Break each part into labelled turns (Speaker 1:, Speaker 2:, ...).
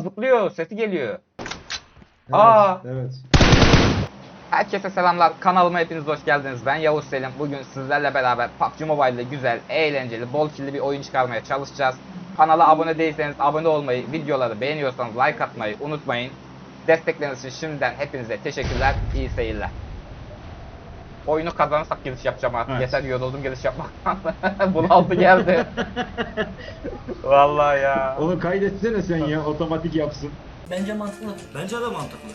Speaker 1: zıplıyor. Sesi geliyor.
Speaker 2: Evet,
Speaker 1: Aa.
Speaker 2: Evet.
Speaker 1: Herkese selamlar. Kanalıma hepiniz hoş geldiniz. Ben Yavuz Selim. Bugün sizlerle beraber PUBG Mobile'de güzel, eğlenceli, bol killi bir oyun çıkarmaya çalışacağız. Kanala abone değilseniz abone olmayı, videoları beğeniyorsanız like atmayı unutmayın. Destekleriniz için şimdiden hepinize teşekkürler. İyi seyirler. Oyunu kazanırsak giriş yapacağım artık.
Speaker 2: Evet.
Speaker 1: Yeter yoruldum giriş yapmaktan. Bunaltı geldi. Vallahi ya.
Speaker 2: Onu kaydetsene sen ya otomatik yapsın.
Speaker 3: Bence mantıklı. Bence de mantıklı.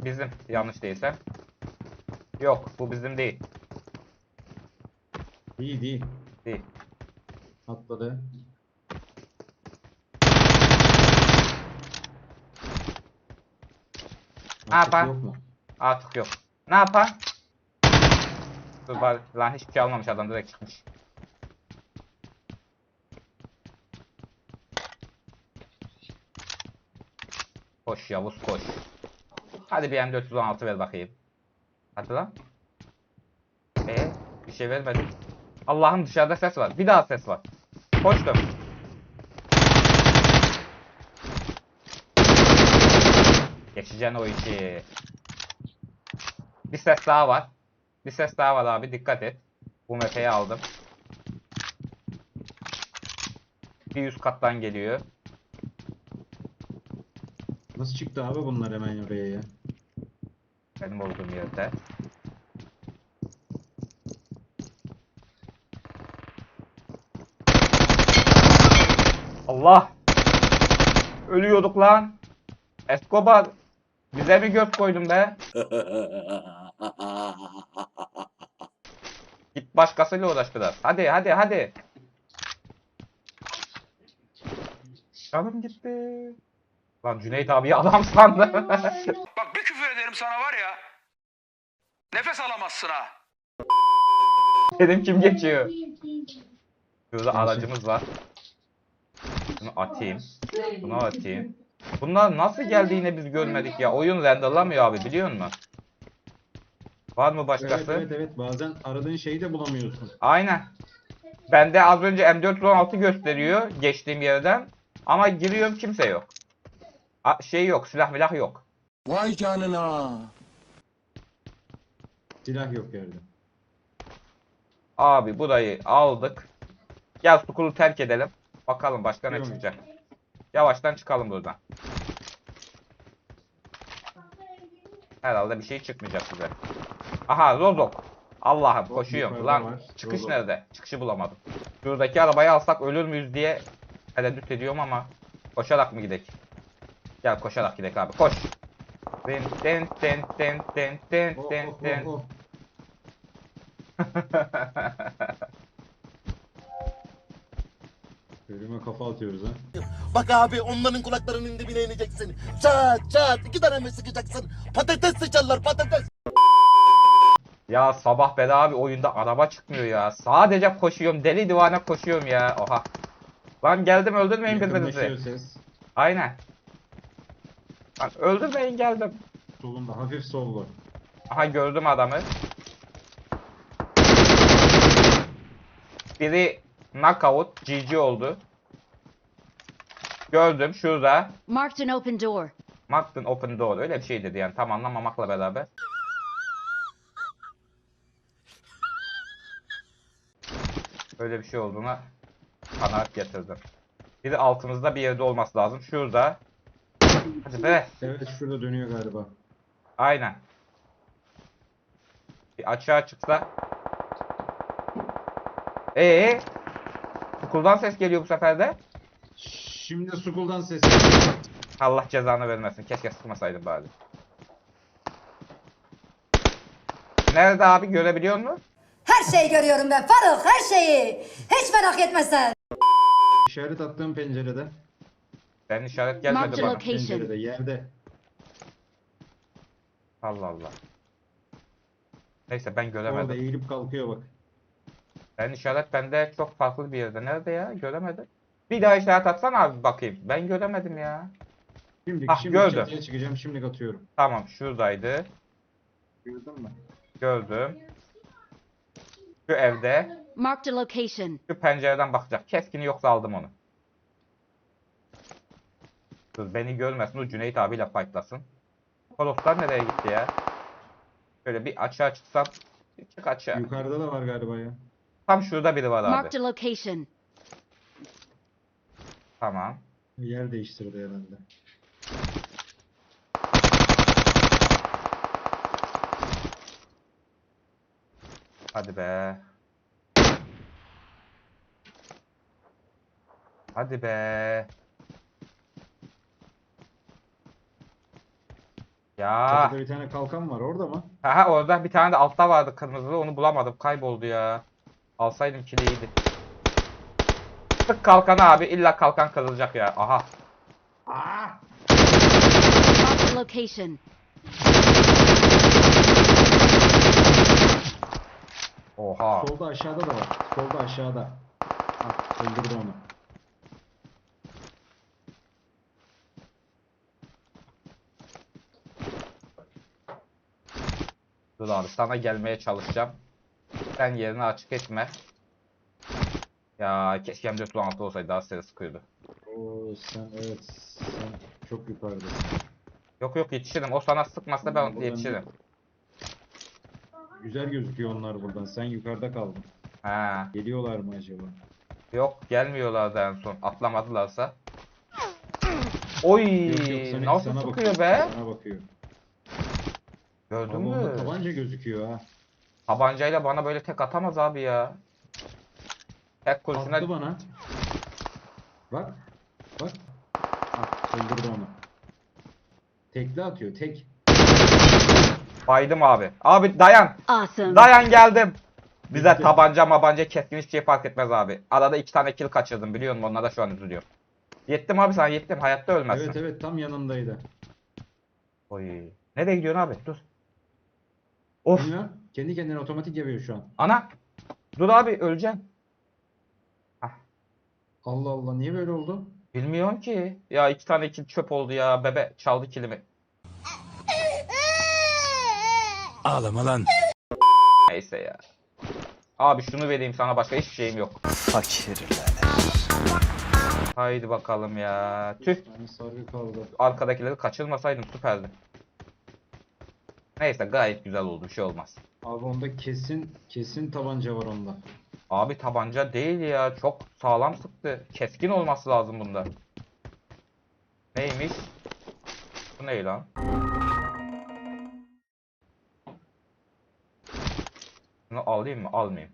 Speaker 1: Bizim yanlış değilse. Yok bu bizim değil.
Speaker 2: İyi değil.
Speaker 1: Değil.
Speaker 2: Atladı.
Speaker 1: Ne yapar?
Speaker 2: Yok mu?
Speaker 1: Artık yok. Ne yapar? Dur bari lan hiçbir şey almamış adam direkt çıkmış. Koş Yavuz koş. Hadi bir M416 ver bakayım. Hadi lan. Ee, bir şey vermedi. Allah'ım dışarıda ses var. Bir daha ses var. Koştum. Geçeceksin o işi. Bir ses daha var. Bir ses daha var abi dikkat et. Bu mepeyi aldım. Bir üst kattan geliyor.
Speaker 2: Nasıl çıktı abi bunlar hemen oraya ya?
Speaker 1: Benim olduğum yerde. Allah! Ölüyorduk lan. Escobar. Bize mi göz koydun be? Başkasıyla uğraş biraz. Hadi hadi hadi. Canım gitti. Lan Cüneyt abiyi adam sandım.
Speaker 4: Bak bir küfür ederim sana var ya. Nefes alamazsın ha.
Speaker 1: Dedim kim geçiyor? Şurada aracımız var. Bunu atayım. Bunu atayım. Bunlar nasıl geldi yine biz görmedik ya. Oyun renderlamıyor abi biliyor musun? Var mı başkası?
Speaker 2: Evet evet evet bazen aradığın şeyi de bulamıyorsun.
Speaker 1: Aynen. Bende az önce M416 gösteriyor geçtiğim yerden. Ama giriyorum kimse yok. A- şey yok silah milah yok.
Speaker 5: Vay canına.
Speaker 2: Silah yok yerde.
Speaker 1: Abi burayı aldık. Gel Sukulu terk edelim. Bakalım başka ne
Speaker 2: Yok.
Speaker 1: çıkacak. Yavaştan çıkalım buradan. Herhalde bir şey çıkmayacak bize. Aha Rozok. Allah'ım koşuyorum. Lan çıkış
Speaker 2: Rozok.
Speaker 1: nerede? Çıkışı bulamadım. Şuradaki arabayı alsak ölür müyüz diye tereddüt ediyorum ama koşarak mı gidek? Gel koşarak gidek abi. Koş. Ten ten ten ten ten ten
Speaker 2: Oh,
Speaker 1: ten
Speaker 2: oh,
Speaker 1: ten.
Speaker 2: oh, oh. Ölüme kafa atıyoruz ha.
Speaker 5: Bak abi onların kulaklarının dibine ineceksin. Çat çat iki tane mi sıkacaksın? Patates sıçarlar patates.
Speaker 1: Ya sabah beri abi oyunda araba çıkmıyor ya. Sadece koşuyorum. Deli divane koşuyorum ya. Oha. Lan geldim öldürmeyin birbirinizi. Aynen. Lan öldürmeyin geldim.
Speaker 2: Solunda hafif sollu.
Speaker 1: Aha gördüm adamı. Biri knockout GG oldu. Gördüm şurada.
Speaker 6: Marked an open door.
Speaker 1: Marked open door öyle bir şey dedi yani tam anlamamakla beraber. Öyle bir şey olduğuna kanaat getirdim. Biri altımızda bir yerde olması lazım. Şurada. Hadi be.
Speaker 2: Evet şurada dönüyor galiba.
Speaker 1: Aynen. Bir açığa çıksa. Ee, Okuldan ses geliyor bu sefer de.
Speaker 2: Şimdi Sukul'dan ses.
Speaker 1: Allah cezanı vermesin. Keşke sıkmasaydım bari. Nerede abi görebiliyor musun?
Speaker 7: Her şeyi görüyorum ben Faruk her şeyi. Hiç merak etme sen.
Speaker 2: İşaret attığım pencerede.
Speaker 1: Senin işaret gelmedi
Speaker 6: Marked
Speaker 1: bana.
Speaker 6: location.
Speaker 2: Pencerede yerde.
Speaker 1: Allah Allah. Neyse ben
Speaker 2: Orada
Speaker 1: göremedim.
Speaker 2: eğilip kalkıyor bak.
Speaker 1: Senin işaret bende çok farklı bir yerde. Nerede ya? Göremedim. Bir daha işaret atsan abi bakayım. Ben göremedim ya.
Speaker 2: Şimdi
Speaker 1: Ah,
Speaker 2: şimdi
Speaker 1: gördüm.
Speaker 2: çatıya çıkacağım şimdi atıyorum.
Speaker 1: Tamam şuradaydı.
Speaker 2: Gördün mü?
Speaker 1: Gördüm. Şu evde.
Speaker 6: Marked a location.
Speaker 1: Şu pencereden bakacak. Keskini yoksa aldım onu. Dur beni görmesin. O Cüneyt abiyle fightlasın. Koloslar nereye gitti ya? Şöyle bir açığa çıksam. Çık açığa.
Speaker 2: Yukarıda da var galiba ya.
Speaker 1: Tam şurada biri var abi.
Speaker 6: Marked a location.
Speaker 1: Tamam.
Speaker 2: Yer değiştirdi herhalde.
Speaker 1: Hadi be. Hadi be. Ya.
Speaker 2: Çatıda bir tane kalkan var orada mı?
Speaker 1: Aha orada bir tane de altta vardı kırmızılı onu bulamadım kayboldu ya. Alsaydım kili iyiydi. Sık kalkanı abi illa kalkan kırılacak ya. Aha.
Speaker 6: Marked a location.
Speaker 1: Oha.
Speaker 2: Solda aşağıda da var. Solda aşağıda. Ah, öldürdü onu.
Speaker 1: Dur abi sana gelmeye çalışacağım. Sen yerini açık etme. Ya keşke M416 olsaydı daha seri sıkıyordu.
Speaker 2: Oo sen evet. Sen çok yukarıdasın.
Speaker 1: Yok yok yetişirim. O sana sıkmasa ben yetişirim.
Speaker 2: Güzel gözüküyor onlar buradan. Sen yukarıda kaldın.
Speaker 1: Ha.
Speaker 2: Geliyorlar mı acaba?
Speaker 1: Yok gelmiyorlardı en son. Atlamadılarsa. Oy
Speaker 2: Yok yok sana,
Speaker 1: nasıl
Speaker 2: sana
Speaker 1: sıkıyor
Speaker 2: bakıyor.
Speaker 1: be?
Speaker 2: Sana bakıyor.
Speaker 1: Gördün mü?
Speaker 2: tabanca gözüküyor ha.
Speaker 1: Tabancayla bana böyle tek atamaz abi ya. Tek kurşuna
Speaker 2: Attı bana. Bak. Bak. Ah, öldürdü onu. Tekli atıyor. Tek.
Speaker 1: Baydım abi. Abi dayan.
Speaker 6: Awesome.
Speaker 1: Dayan geldim. Bize tabanca mabanca keskin hiçbir şey fark etmez abi. Arada iki tane kill kaçırdım biliyor musun? Onlara şu an üzülüyorum. Yettim abi sana yettim. Hayatta ölmezsin.
Speaker 2: Evet evet tam yanındaydı.
Speaker 1: Oy. Nereye gidiyorsun abi? Dur. Of.
Speaker 2: Bilmem. Kendi kendine otomatik yapıyor şu an.
Speaker 1: Ana. Dur abi öleceksin.
Speaker 2: Allah Allah niye böyle oldu?
Speaker 1: Bilmiyorum ki. Ya iki tane kill çöp oldu ya. Bebe çaldı kilimi.
Speaker 3: Ağlama lan.
Speaker 1: Neyse ya. Abi şunu vereyim sana başka hiçbir şeyim yok.
Speaker 3: Fakirler.
Speaker 1: Haydi bakalım ya. Tüh.
Speaker 2: Sargı kaldı.
Speaker 1: Arkadakileri kaçırmasaydım süperdi. Neyse gayet güzel oldu. Bir şey olmaz.
Speaker 2: Abi onda kesin kesin tabanca var onda.
Speaker 1: Abi tabanca değil ya. Çok sağlam sıktı. Keskin olması lazım bunda. Neymiş? Bu ne lan? Bunu alayım mı? Almayayım.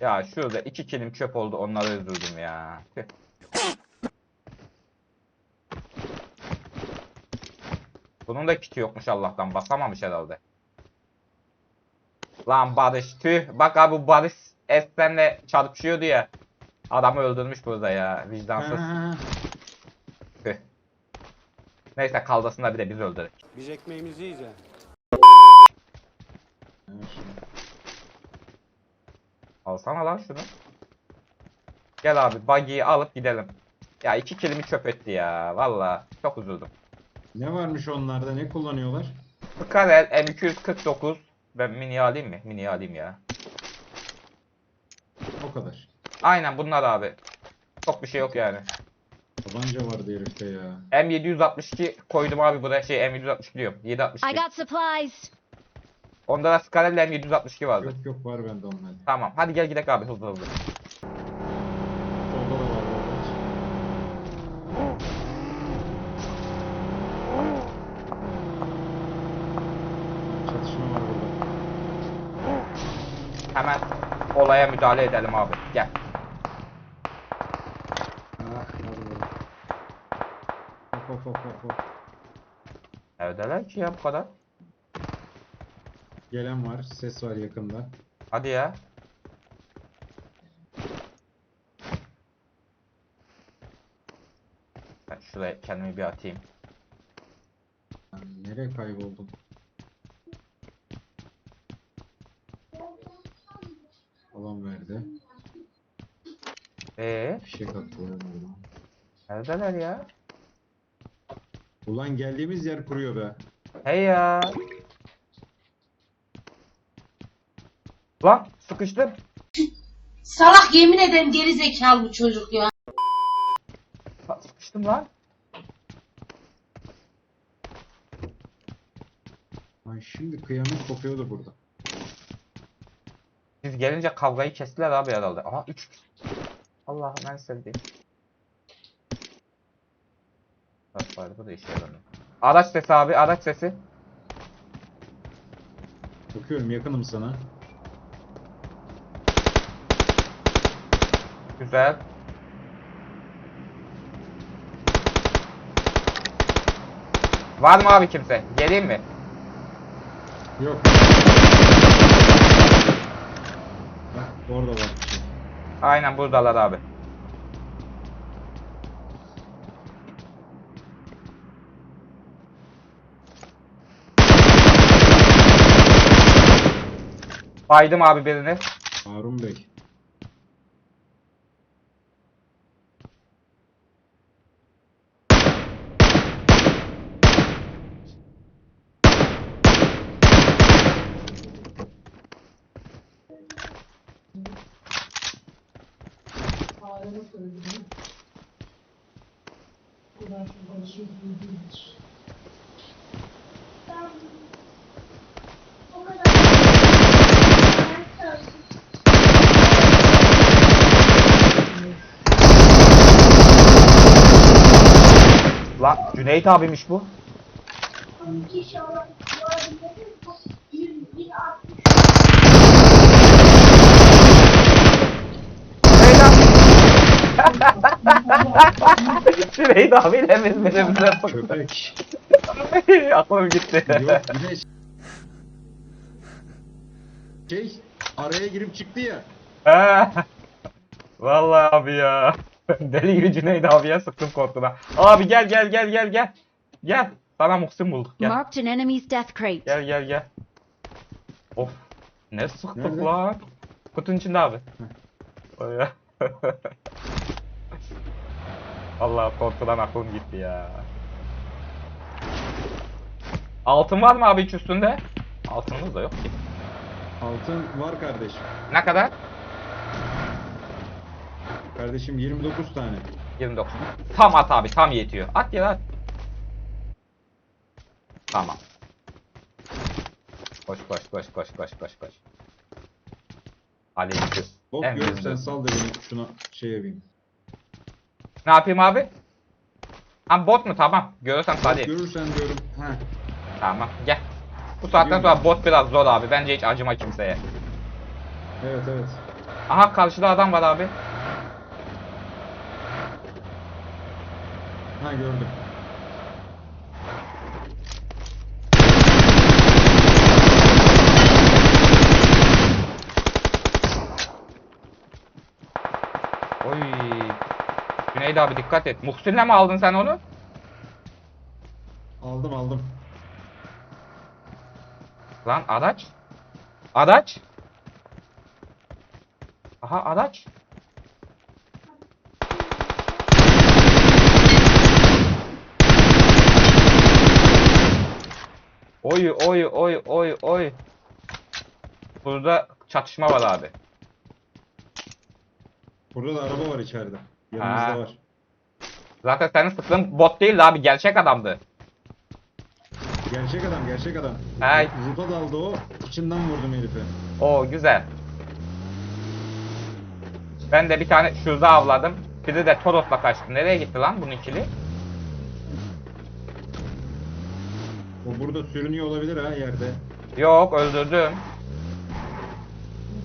Speaker 1: Ya şurada iki kilim çöp oldu. Onları üzüldüm ya. Bunun da kiti yokmuş Allah'tan. Basamamış herhalde. Lan Barış tüh. Bak abi bu Barış Espen'le çarpışıyordu ya. Adamı öldürmüş burada ya. Vicdansız. Neyse kaldasında bir de biz öldürdük.
Speaker 8: Biz ekmeğimizi yiyeceğiz.
Speaker 1: Alsana lan şunu. Gel abi buggy'yi alıp gidelim. Ya iki kilimi çöp etti ya. Valla çok üzüldüm.
Speaker 2: Ne varmış onlarda? Ne kullanıyorlar?
Speaker 1: Skarel M249. Ben mini alayım mı? Mini alayım ya.
Speaker 2: O kadar.
Speaker 1: Aynen bunlar abi. Çok bir şey yok yani.
Speaker 2: Tabanca vardı herifte ya.
Speaker 1: M762 koydum abi buraya şey M762 diyorum.
Speaker 6: I
Speaker 1: 762.
Speaker 6: got supplies.
Speaker 1: Onda da Scarlet M762 vardı.
Speaker 2: Yok yok var bende onlar.
Speaker 1: Tamam hadi gel gidelim abi hızlı hızlı.
Speaker 2: Solda da var orada. Çatışma var burada.
Speaker 1: Hemen olaya müdahale edelim abi. Gel.
Speaker 2: Ah, var burada. Hop hop hop.
Speaker 1: Neredeler ki ya bu kadar?
Speaker 2: Gelen var. Ses var yakında.
Speaker 1: Hadi ya. Ben şuraya kendimi bir atayım.
Speaker 2: Ben nereye kayboldum? Alan verdi.
Speaker 1: Ee,
Speaker 2: Fişek attı.
Speaker 1: neredeler ya?
Speaker 2: Ulan geldiğimiz yer kuruyor be.
Speaker 1: Hey ya. Lan sıkıştım.
Speaker 8: Salak yemin ederim geri zekalı bu çocuk ya.
Speaker 1: Sa- Sıkıştım lan.
Speaker 2: Ay şimdi kıyamet kopuyordu burada.
Speaker 1: Biz gelince kavgayı kestiler abi herhalde. Aha 3 Allah'ım ben sevdiğim. Bari bu da işe yaramıyor. Araç sesi abi araç sesi.
Speaker 2: Bakıyorum yakınım sana.
Speaker 1: Güzel. Var mı abi kimse? Geleyim mi?
Speaker 2: Yok. Bak orada var.
Speaker 1: Aynen buradalar abi. Baydım abi birini.
Speaker 2: Harun Bey.
Speaker 1: Cüneyt abiymiş bu. Cüneyt abi. Cüneyt abiyle biz birbirimize.
Speaker 2: Köpek.
Speaker 1: Aklım gitti.
Speaker 2: Yok bir de şey araya girip çıktı ya.
Speaker 1: Vallahi abi ya. Deli gibi Cüneyt abiye sıktım korkudan. Abi gel gel gel gel gel. Gel. Sana Muhsin bulduk gel.
Speaker 6: Marked an enemy's death crate.
Speaker 1: Gel gel gel. Of. Ne sıktık
Speaker 2: Nerede?
Speaker 1: lan. Kutunun içinde abi. Allah korkudan aklım gitti ya. Altın var mı abi hiç üstünde? Altınımız da yok ki.
Speaker 2: Altın var kardeşim.
Speaker 1: Ne kadar?
Speaker 2: Kardeşim 29 tane.
Speaker 1: 29. Tam at abi tam yetiyor. At ya at. Tamam. Koş koş koş koş koş koş koş. Aleyküm.
Speaker 2: Bot
Speaker 1: En güzel.
Speaker 2: sal da beni şuna şey yapayım.
Speaker 1: Ne yapayım abi? Ha bot mu? Tamam. Görürsem
Speaker 2: Bot
Speaker 1: hadi.
Speaker 2: görürsen diyorum. Heh.
Speaker 1: Tamam gel. Bu saatten sonra bot biraz zor abi. Bence hiç acıma kimseye.
Speaker 2: Evet evet.
Speaker 1: Aha karşıda adam var abi.
Speaker 2: Ha gördüm.
Speaker 1: Oy. Cüneyt abi dikkat et. Muhsin'le mi aldın sen onu?
Speaker 2: Aldım aldım.
Speaker 1: Lan araç. Araç. Aha araç. Oy oy oy oy oy. Burada çatışma var abi.
Speaker 2: Burada da araba var içeride. Yanımızda
Speaker 1: Ha.
Speaker 2: var.
Speaker 1: Zaten senin sıktığın bot değildi abi gerçek adamdı.
Speaker 2: Gerçek adam gerçek adam.
Speaker 1: Hay.
Speaker 2: Rupa daldı o. İçinden vurdum herife.
Speaker 1: O güzel. Ben de bir tane şurada avladım. Biri de Toros'la kaçtı. Nereye gitti lan bunun ikili?
Speaker 2: O burada sürünüyor olabilir ha yerde.
Speaker 1: Yok öldürdüm.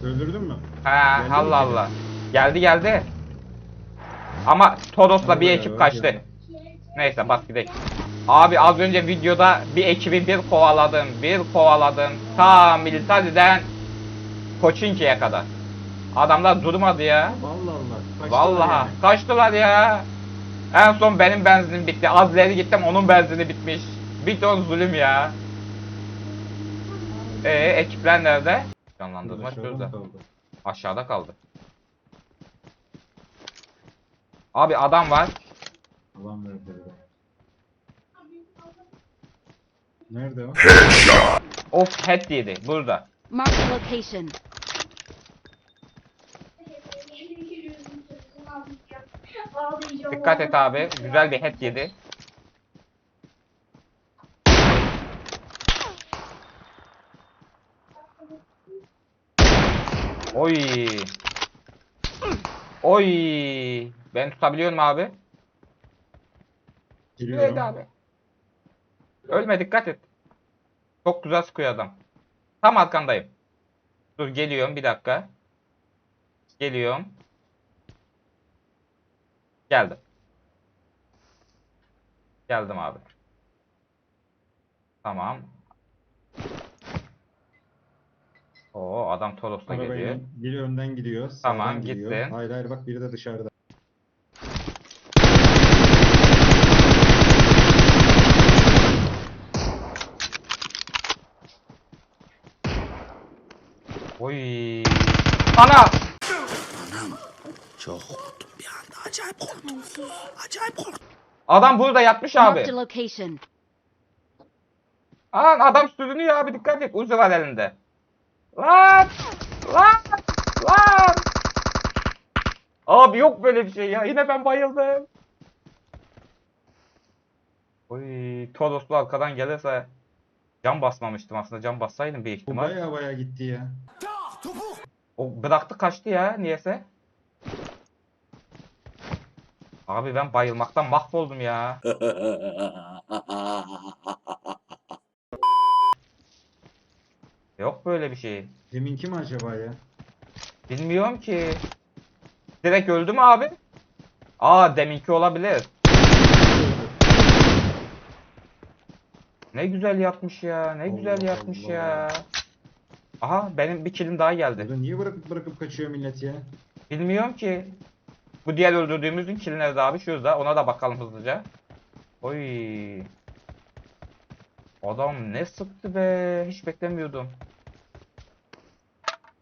Speaker 2: Öldürdün mü?
Speaker 1: Ha
Speaker 2: Geldi mi
Speaker 1: Allah
Speaker 2: geri?
Speaker 1: Allah. Geldi geldi. Ama Toros'la bir
Speaker 2: Vallahi
Speaker 1: ekip
Speaker 2: ya,
Speaker 1: kaçtı.
Speaker 2: geldi.
Speaker 1: Neyse bas gidelim. Abi az önce videoda bir ekibi bir kovaladım, bir kovaladım. Ta Militari'den Koçinki'ye kadar. Adamlar durmadı ya.
Speaker 2: Allah Allah. Kaçtılar
Speaker 1: Vallahi
Speaker 2: yani.
Speaker 1: kaçtılar ya. En son benim benzinim bitti. Az ileri gittim onun benzini bitmiş. Bir ton zulüm ya. Ee ekipler nerede? Canlandırma şurada. Aşağıda kaldı. Abi adam var.
Speaker 2: Alan nerede? Nerede o?
Speaker 1: Of head yedi burada.
Speaker 6: Marked a location.
Speaker 1: Dikkat et abi. Güzel bir head yedi. Oy. Oy. Ben tutabiliyorum abi.
Speaker 2: Giriyorum.
Speaker 1: Neydi abi? Ölme dikkat et. Çok güzel sıkıyor adam. Tam arkandayım. Dur geliyorum bir dakika. Geliyorum. Geldim. Geldim abi. Tamam. Oo adam Toros'la geliyor.
Speaker 2: Biri önden gidiyor.
Speaker 1: Tamam,
Speaker 2: sağdan gidiyor.
Speaker 1: gittin.
Speaker 2: Hayır hayır bak biri de dışarıda.
Speaker 1: Oy. Ana! Adam burada yatmış abi.
Speaker 6: a location.
Speaker 1: Lan adam sürünüyor abi dikkat et. Uzi var elinde. Lan! Lan! Lan! Abi yok böyle bir şey ya. Yine ben bayıldım. Oy, Toroslu arkadan gelirse cam basmamıştım aslında. Cam bassaydım bir
Speaker 2: Bu
Speaker 1: ihtimal.
Speaker 2: baya baya gitti ya.
Speaker 1: O bıraktı kaçtı ya niyeyse. Abi ben bayılmaktan mahvoldum ya. Yok böyle bir şey.
Speaker 2: Deminki mi acaba ya?
Speaker 1: Bilmiyorum ki. Direkt öldü mü abi? Aa deminki olabilir. Ne güzel yapmış ya. Ne güzel
Speaker 2: Allah
Speaker 1: yapmış
Speaker 2: Allah.
Speaker 1: ya. Aha benim bir kilim daha geldi.
Speaker 2: Burada niye bırakıp bırakıp kaçıyor millet ya?
Speaker 1: Bilmiyorum ki. Bu diğer öldürdüğümüzün kill nerede abi? Şurada. Ona da bakalım hızlıca. Oy. Adam ne sıktı be. Hiç beklemiyordum.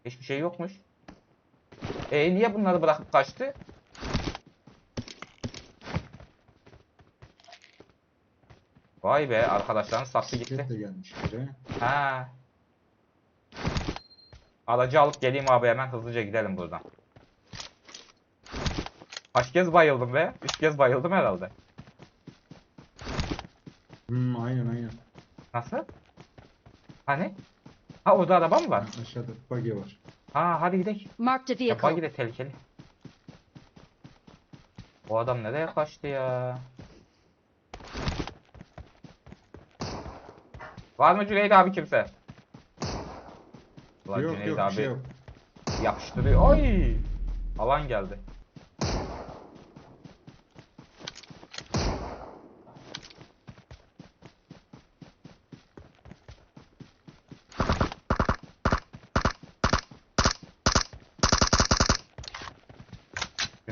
Speaker 1: Hiçbir şey yokmuş. E niye bunları bırakıp kaçtı? Vay be arkadaşlarını sattı gitti.
Speaker 2: Bisiklet de gelmiş biri.
Speaker 1: Ha. Aracı alıp geleyim abi hemen hızlıca gidelim buradan. Kaç kez bayıldım be? Üç kez bayıldım herhalde.
Speaker 2: Hmm, aynen aynen.
Speaker 1: Nasıl? Hani? Ha orada araba mı var?
Speaker 2: Aşağıda buggy var.
Speaker 1: Ha hadi gidelim.
Speaker 6: Marked a
Speaker 1: Ya buggy
Speaker 6: vehicle.
Speaker 1: de tehlikeli. O adam nereye kaçtı ya? Var mı Cüneyt abi kimse? Ulan
Speaker 2: yok
Speaker 1: Cüneyt
Speaker 2: yok
Speaker 1: abi
Speaker 2: bir şey yok.
Speaker 1: yapıştırıyor. Oy! Alan geldi.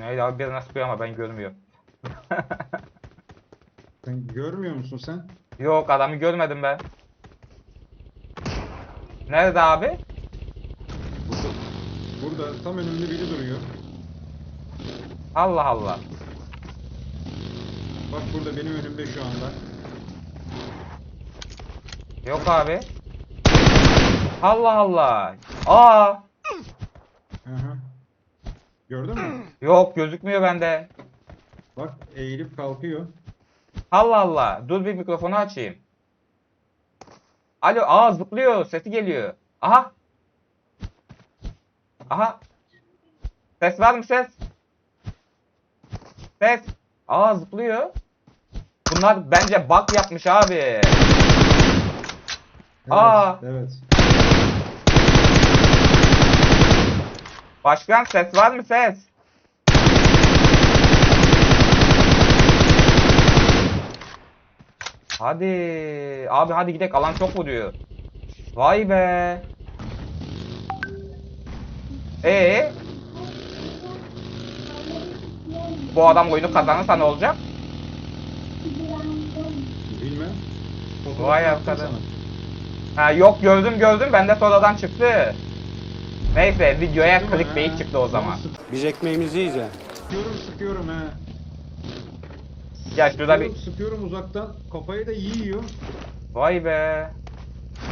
Speaker 1: Cüneyt abi birine sıkıyor ama ben görmüyorum.
Speaker 2: Sen görmüyor musun sen?
Speaker 1: Yok adamı görmedim ben. Nerede abi?
Speaker 2: Burada, burada tam önümde biri duruyor.
Speaker 1: Allah Allah.
Speaker 2: Bak burada benim önümde şu anda.
Speaker 1: Yok abi. Allah Allah. Aa,
Speaker 2: Hı hı. Gördün mü?
Speaker 1: Yok gözükmüyor bende.
Speaker 2: Bak eğilip kalkıyor.
Speaker 1: Allah Allah. Dur bir mikrofonu açayım. Alo, aa zıplıyor. Sesi geliyor. Aha. Aha. Ses var mı ses? Ses. Aa zıplıyor. Bunlar bence bug yapmış abi.
Speaker 2: Evet,
Speaker 1: Aa.
Speaker 2: Evet.
Speaker 1: Başkan ses var mı ses? Hadi. Abi hadi gidelim alan çok vuruyor. Vay be. Ee? Bu adam oyunu kazanırsa ne olacak?
Speaker 2: Bilmem.
Speaker 1: Vay arkadaş. Ha yok gördüm gördüm bende sonradan çıktı. Neyse videoya clickbait çıktı o zaman.
Speaker 3: Biz ekmeğimizi yiyeceğiz.
Speaker 2: Sıkıyorum sıkıyorum he.
Speaker 1: Ya şurada bir
Speaker 2: Sıkıyorum, sıkıyorum uzaktan. Kafayı da yiyor.
Speaker 1: Vay be.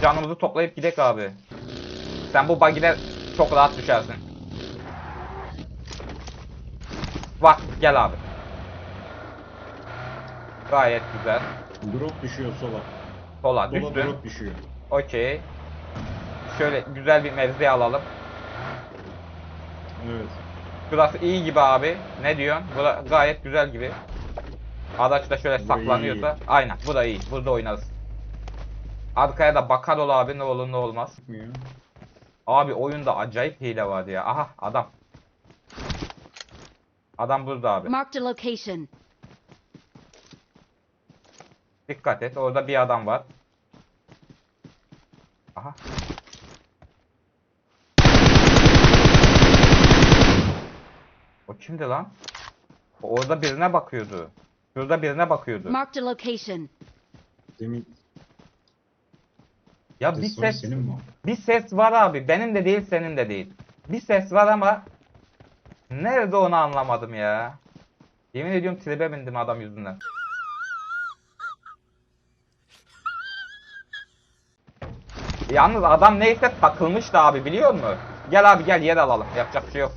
Speaker 1: Canımızı toplayıp gidek abi. Sen bu buggy'de çok rahat düşersin. Bak gel abi. Gayet güzel.
Speaker 2: Drop düşüyor sola.
Speaker 1: Sola
Speaker 2: Sola
Speaker 1: düştü.
Speaker 2: drop düşüyor.
Speaker 1: Okey. Şöyle güzel bir mevzi alalım.
Speaker 2: Evet.
Speaker 1: Burası iyi gibi abi. Ne diyorsun? Bura gayet güzel gibi. Araç da şöyle
Speaker 2: Bu
Speaker 1: saklanıyorsa. Aynen. Bu da iyi. Burada oynarız. Arkaya da bakar ol abi ne olur ne olmaz. Abi oyunda acayip hile var ya. Aha adam. Adam burada abi.
Speaker 6: Marked a location.
Speaker 1: Dikkat et. Orada bir adam var. Aha. O kimdi lan? Orada birine bakıyordu. Şurada birine bakıyordu.
Speaker 6: Marked a location.
Speaker 2: Demin
Speaker 1: Ya bir
Speaker 2: ses
Speaker 1: ses
Speaker 2: senin mi o?
Speaker 1: bir ses var abi. Benim de değil, senin de değil. Bir ses var ama nerede onu anlamadım ya. Yemin ediyorum tribe bindim adam yüzünden. Yalnız adam neyse takılmıştı abi biliyor musun? Gel abi gel yer alalım. Yapacak bir şey yok.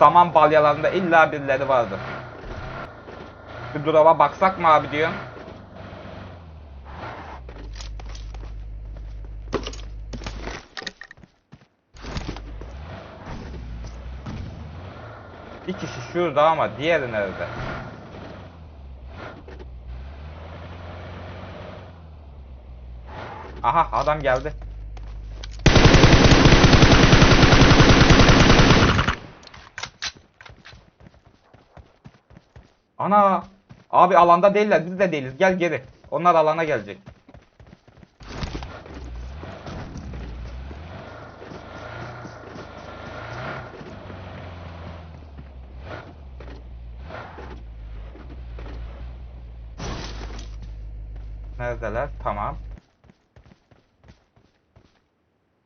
Speaker 1: Saman balyalarında illa birileri vardı. Bir durava baksak mı abi diyorum. Bir kişi şurada ama diğeri nerede? Aha adam geldi. Ana! Abi alanda değiller biz de değiliz gel geri. Onlar alana gelecek. Neredeler? Tamam.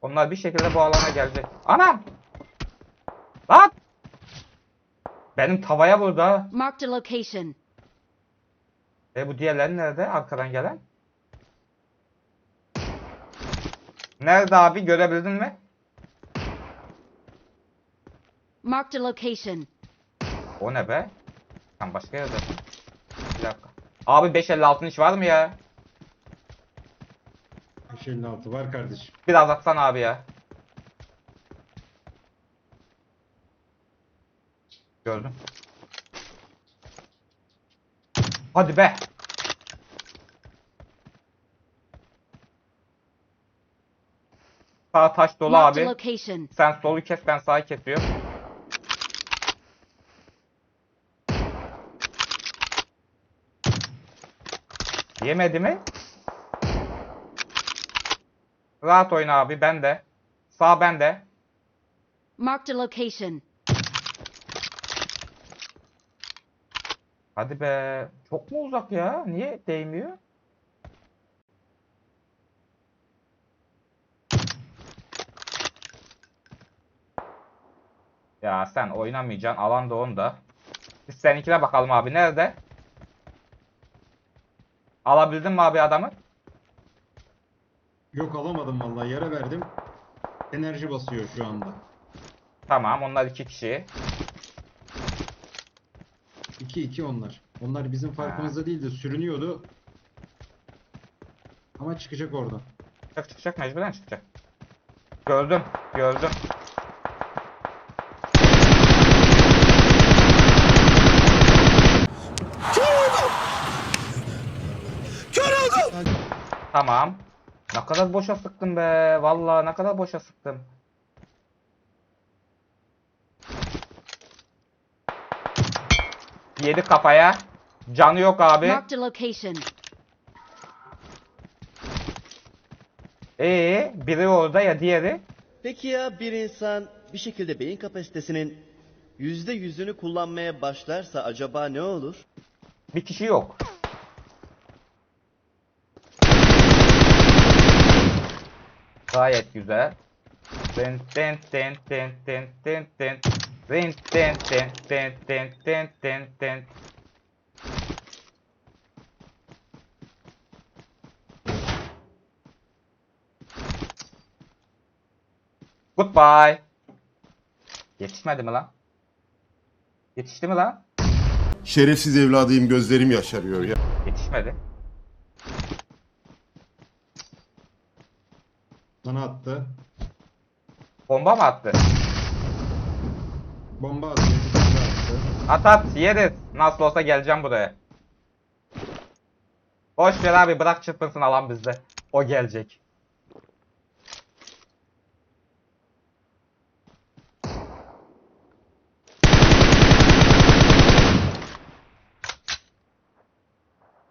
Speaker 1: Onlar bir şekilde bu alana gelecek. Anam! Lan! Benim tavaya ha.
Speaker 6: Marked a location.
Speaker 1: E bu diğerleri nerede? Arkadan gelen. Nerede abi? Görebildin mi?
Speaker 6: Marked a location.
Speaker 1: O ne be? Sen başka yerdesin. Bir dakika. Abi 556 iş var mı ya?
Speaker 2: 556 var kardeşim.
Speaker 1: Biraz atsan abi ya. Gördüm. Hadi be. Sağ taş dolu
Speaker 6: Marked
Speaker 1: abi.
Speaker 6: location.
Speaker 1: Sen solu kes ben sağı kesiyorum. Yemedi mi? Rahat oyna abi ben de. Sağ ben de.
Speaker 6: Marked a location.
Speaker 1: Hadi be. Çok mu uzak ya? Niye değmiyor? Ya sen oynamayacaksın. Alan da onda. Biz seninkine bakalım abi. Nerede? Alabildin mi abi adamı?
Speaker 2: Yok alamadım vallahi yere verdim. Enerji basıyor şu anda.
Speaker 1: Tamam onlar iki kişi.
Speaker 2: 2-2 onlar. Onlar bizim farkımızda değil de sürünüyordu. Ama çıkacak oradan.
Speaker 1: Çıkacak çıkacak mecburen çıkacak. Gördüm. Gördüm. Tamam. Ne kadar boşa sıktım be. Vallahi ne kadar boşa sıktım. Yedi kafaya. Canı yok abi.
Speaker 6: Marked a location.
Speaker 1: Ee, biri orada ya diğeri.
Speaker 9: Peki ya bir insan bir şekilde beyin kapasitesinin yüzde yüzünü kullanmaya başlarsa acaba ne olur?
Speaker 1: Bir kişi yok. Gayet güzel. Ten ten ten ten ten ten ten Ten ten ten ten ten ten ten ten. Goodbye. Yetişmedi mi lan? Yetişti mi lan?
Speaker 5: Şerefsiz evladıyım gözlerim yaşarıyor ya.
Speaker 1: Yetişmedi.
Speaker 2: Sana attı.
Speaker 1: Bomba mı
Speaker 2: attı? Bomba attı.
Speaker 1: At at yeriz. Nasıl olsa geleceğim buraya. Boş ver abi bırak çırpınsın alan bizde. O gelecek.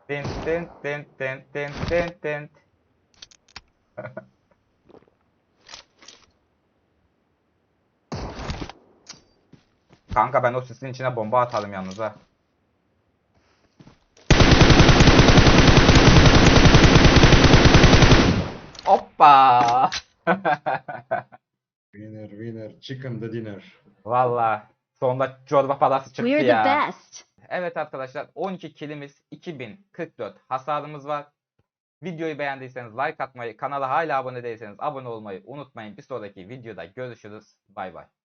Speaker 1: Tin tin tin tin tin tin tin. Kanka ben o sisin içine bomba atarım yalnız ha. Hoppa.
Speaker 2: Winner winner. Chicken the dinner.
Speaker 1: Valla sonunda çorba parası çıktı
Speaker 6: We're the
Speaker 1: ya.
Speaker 6: best.
Speaker 1: Evet arkadaşlar 12 kilimiz 2044 hasarımız var. Videoyu beğendiyseniz like atmayı, kanala hala abone değilseniz abone olmayı unutmayın. Bir sonraki videoda görüşürüz. Bay bay.